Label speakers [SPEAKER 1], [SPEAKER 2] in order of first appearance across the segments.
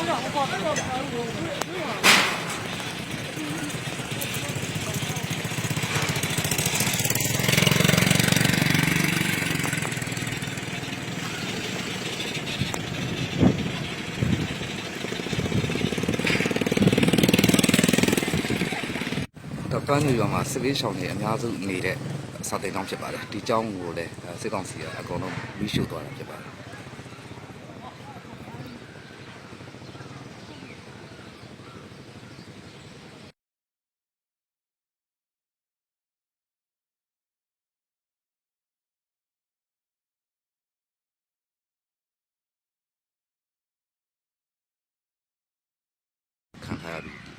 [SPEAKER 1] ကန်းရွာမှာစစ်ပေးရှောင်တွေအများစုနေတဲ့စာတင်တောင်းဖြစ်ပါတယ်ဒီကြောင်းကိုလည်းစစ်ကောင်စီကအကုန်လုံးမိရှုသွားတာဖြစ်ပါတယ်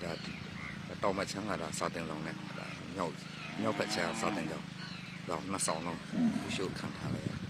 [SPEAKER 1] ဒါဒီတောင်မချမ်းကဒါစာတင်လုံးနဲ့ဒါမြောက်မြောက်ဘက်ချမ်းစာတင်ကြောင်းတော့နှစ်ဆောင်လုံးရှို့ခံထားလိုက်ရတယ်